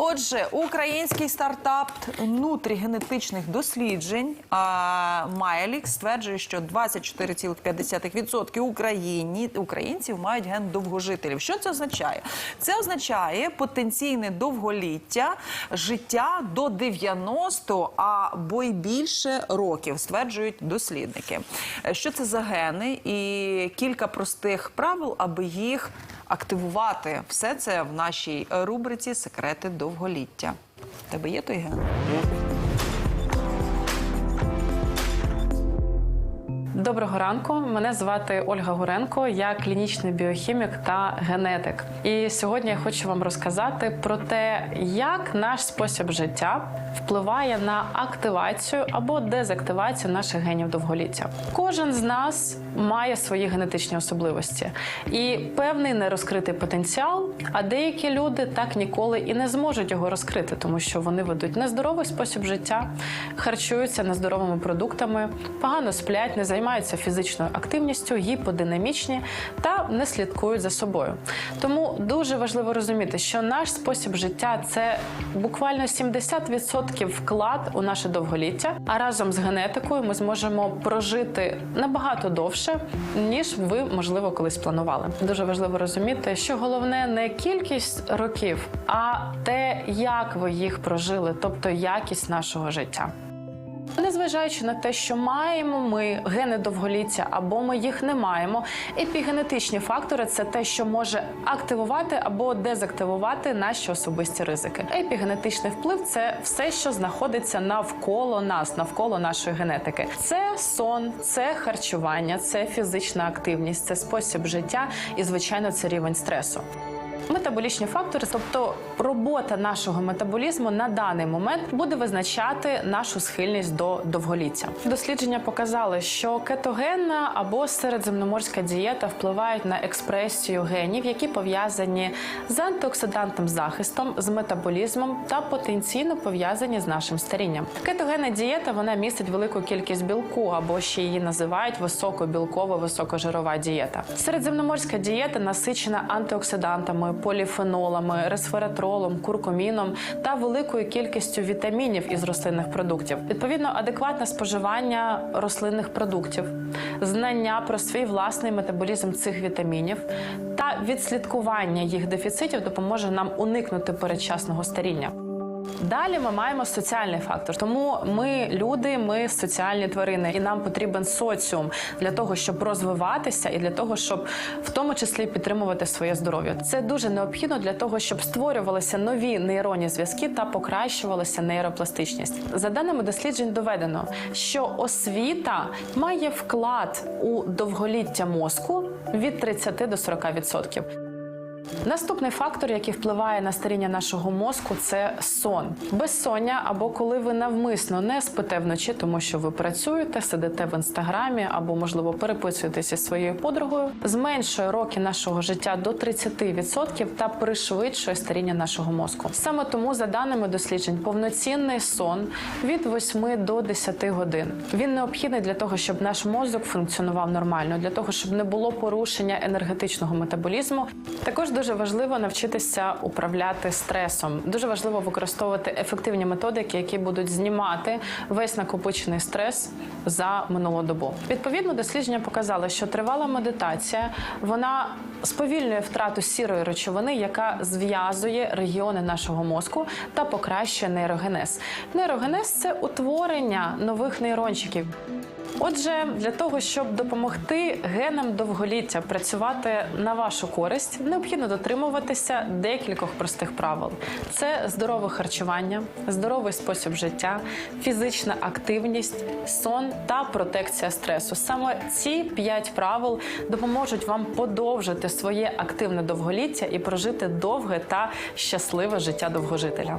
Отже, український стартап внутрігенетичних досліджень Майлік стверджує, що 24,5% Україні, українців мають ген довгожителів. Що це означає? Це означає потенційне довголіття життя до 90 або й більше років, стверджують дослідники. Що це за гени і кілька простих правил, аби їх активувати. Все це в нашій рубриці Секрети довголіття. Тебе є той ген? Доброго ранку. Мене звати Ольга Гуренко. Я клінічний біохімік та генетик. І сьогодні я хочу вам розказати про те, як наш спосіб життя впливає на активацію або дезактивацію наших генів довголіття. Кожен з нас має свої генетичні особливості і певний нерозкритий потенціал. А деякі люди так ніколи і не зможуть його розкрити, тому що вони ведуть нездоровий спосіб життя, харчуються нездоровими продуктами, погано сплять, не займаються фізичною активністю, гіподинамічні та не слідкують за собою. Тому дуже важливо розуміти, що наш спосіб життя це буквально 70% вклад у наше довголіття. А разом з генетикою ми зможемо прожити набагато довше, ніж ви можливо колись планували. Дуже важливо розуміти, що головне не кількість років, а те, як ви їх прожили, тобто якість нашого життя. Незважаючи на те, що маємо ми гени довголіття або ми їх не маємо, епігенетичні фактори це те, що може активувати або дезактивувати наші особисті ризики. Епігенетичний вплив це все, що знаходиться навколо нас, навколо нашої генетики. Це сон, це харчування, це фізична активність, це спосіб життя і, звичайно, це рівень стресу. Метаболічні фактори, тобто робота нашого метаболізму на даний момент буде визначати нашу схильність до довголіття. Дослідження показали, що кетогенна або середземноморська дієта впливають на експресію генів, які пов'язані з антиоксидантним захистом, з метаболізмом та потенційно пов'язані з нашим старінням. Кетогенна дієта вона містить велику кількість білку, або ще її називають високобілкова, високожирова дієта. Середземноморська дієта насичена антиоксидантами поліфенолами, ресвератролом, куркуміном та великою кількістю вітамінів із рослинних продуктів. Відповідно, адекватне споживання рослинних продуктів, знання про свій власний метаболізм цих вітамінів та відслідкування їх дефіцитів допоможе нам уникнути передчасного старіння. Далі ми маємо соціальний фактор. Тому ми люди, ми соціальні тварини, і нам потрібен соціум для того, щоб розвиватися, і для того, щоб в тому числі підтримувати своє здоров'я. Це дуже необхідно для того, щоб створювалися нові нейронні зв'язки та покращувалася нейропластичність. За даними досліджень, доведено, що освіта має вклад у довголіття мозку від 30 до 40%. Наступний фактор, який впливає на старіння нашого мозку, це сон. Безсоння або коли ви навмисно не спите вночі, тому що ви працюєте, сидите в інстаграмі або, можливо, переписуєтеся своєю подругою, зменшує роки нашого життя до 30% та пришвидшує старіння нашого мозку. Саме тому, за даними досліджень, повноцінний сон від 8 до 10 годин. Він необхідний для того, щоб наш мозок функціонував нормально, для того, щоб не було порушення енергетичного метаболізму. Також дуже важливо навчитися управляти стресом. Дуже важливо використовувати ефективні методики, які будуть знімати весь накопичений стрес за минулу добу. Відповідно, дослідження показали, що тривала медитація вона сповільнює втрату сірої речовини, яка зв'язує регіони нашого мозку та покращує нейрогенез. Нейрогенез це утворення нових нейрончиків. Отже, для того, щоб допомогти генам довголіття працювати на вашу користь, необхідно дотримуватися декількох простих правил: це здорове харчування, здоровий спосіб життя, фізична активність, сон та протекція стресу. Саме ці п'ять правил допоможуть вам подовжити своє активне довголіття і прожити довге та щасливе життя довгожителя.